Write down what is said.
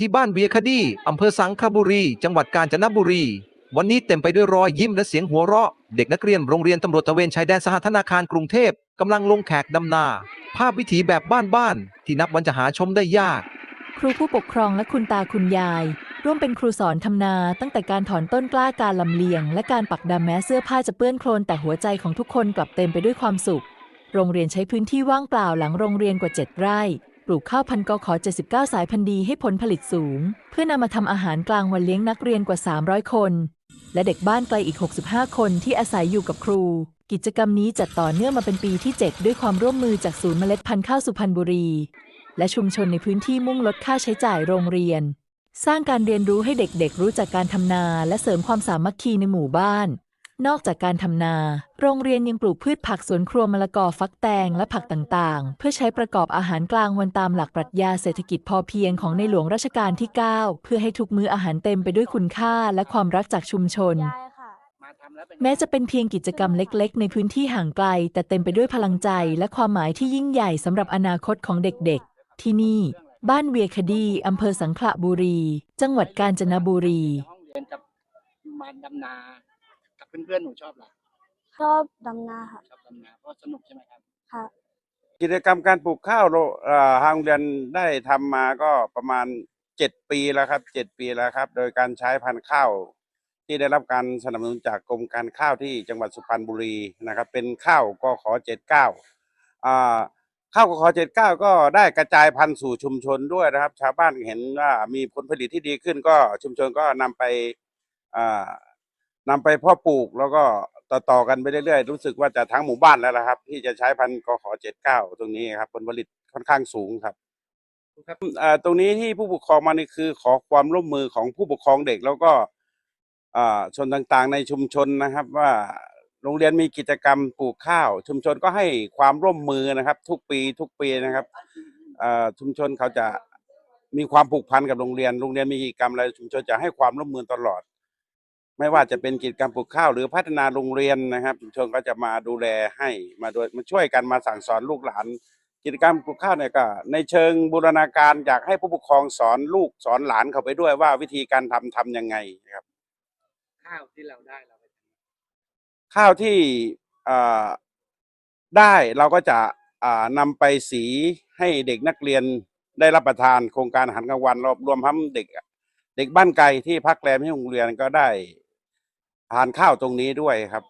ที่บ้านเวียคดีอำเภอสังขบุรี จังหวัดกาญจนบุรี วันนี้เต็มไปด้วยรอยยิ้มและเสียงหัวเราะ เด็กนักเรียนโรงเรียนตำรวจตะเวนชายแดนสหธนาคารกรุงเทพกำลังลงแขกดำนา ภาพวิถีแบบบ้านๆที่นับวันจะหาชมได้ยาก ครูผู้ปกครองและคุณตาคุณยาย ร่วมเป็นครูสอนทำนา ตั้งแต่การถอนต้นกล้าการลำเลียง และการปักดำแม้เสื้อผ้าจะเปื้อนโคลนแต่หัวใจของทุกคนกลับเต็มไปด้วยความสุข โรงเรียนใช้พื้นที่ว่างเปล่าหลังโรงเรียนกว่า 7 ไร่ ลูกข้าวพันธุ์กขอ 79 สายพันธุ์ดีให้ผลผลิตสูง เพื่อนำมาทำอาหารกลางวันเลี้ยงนักเรียนกว่า 300 คน และเด็กบ้านไกลอีก 65 คนที่อาศัยอยู่กับครู กิจกรรมนี้จัดต่อเนื่องมาเป็นปีที่ 7 ด้วยความร่วมมือจากศูนย์เมล็ดพันธุ์ข้าวสุพรรณบุรี และชุมชนในพื้นที่มุ่งลดค่าใช้จ่ายโรงเรียน สร้างการเรียนรู้ให้เด็กๆ รู้จักการทำนา และเสริมความสามัคคีในหมู่บ้าน นอกจากการทำนา โรงเรียนยังปลูกพืชผักสวนครัวมะละกอฟักแตงและผักต่างๆ เพื่อใช้ประกอบอาหารกลางวันตามหลักปรัชญาเศรษฐกิจพอเพียงของในหลวงรัชกาลที่ 9 เพื่อให้ทุกมื้ออาหารเต็มไปด้วยคุณค่าและความรักจากชุมชน แม้จะเป็นเพียงกิจกรรมเล็ก ๆ ในพื้นที่ห่างไกล แต่เต็มไปด้วยพลังใจและความหมายที่ยิ่งใหญ่สำหรับอนาคตของเด็กๆ ที่นี่ บ้านเวียคดีอำเภอสังขละบุรี จังหวัดกาญจนบุรีในห้อง เรียนกับมาดำนากับเพื่อนๆหนูชอบเหรอชอบดำนาค่ะชอบดำนาเพราะสนุกใช่ไหมครับค่ะ กิจกรรมการปลูกข้าวเราเอ่อทางโรงเรียนได้ทำมาก็ประมาณเจ็ดปีแล้วครับเจ็ดปีแล้วครับ โดยการใช้พันธุ์ข้าว ที่ได้รับการสนับสนุนจากกรมการข้าวที่จังหวัดสุพรรณบุรีนะครับ เป็นข้าวกขเจ็ดเก้าอ่าข้าวกขเจ็ดเก้าก็ได้กระจายพันธุ์สู่ชุมชนด้วยนะครับ ชาวบ้านเห็นว่ามีผลผลิตที่ดีขึ้นก็ชุมชนก็นำไปอ่า นำไปเพ่อปลูกแล้วก็ต่อต่อๆกันไปเรื่อยๆ รู้สึกว่าจะทั้งหมู่บ้านแล้วละครับ ที่จะใช้พันธุ์กขอเจ็ดเก้าตรงนี้ครับผลผลิตค่อนข้างสูงครับครับตรงนี้ที่ผู้ปกครองมานี่คือขอความร่วมมือของผู้ปกครองเด็กแล้วก็ชนต่างๆ ในชุมชนนะครับ ว่าโรงเรียนมีกิจกรรมปลูกข้าว ชุมชนก็ให้ความร่วมมือนะครับ ทุกปีทุกปีนะครับชุมชนเขาจะมีความผูกพันกับโรงเรียน โรงเรียนมีกิจกรรมอะไรชุมชนจะให้ความร่วมมือตลอด ไม่ว่าจะเป็นกิจกรรมปลูกข้าวหรือพัฒนาโรงเรียนนะครับชุมชนก็จะมาดูแลให้มาโดยมาช่วยกันมาสั่งสอนลูกหลาน กิจกรรมปลูกข้าวเนี่ยก็ในเชิงบูรณาการอยากให้ผู้ปกครองสอนลูกสอนหลานเขาไปด้วยว่าวิธีการทำทำยังไงนะครับ ข้าวที่เราได้เราไปทำ ข้าวที่อ่าได้เราก็จะอ่านำไปสีให้เด็กนักเรียนได้รับประทานโครงการอาหารกลางวันรวมรวมทั้งเด็ก เด็กบ้านไกลที่พักแรมที่โรงเรียนก็ได้ทานข้าวตรงนี้ด้วยครับ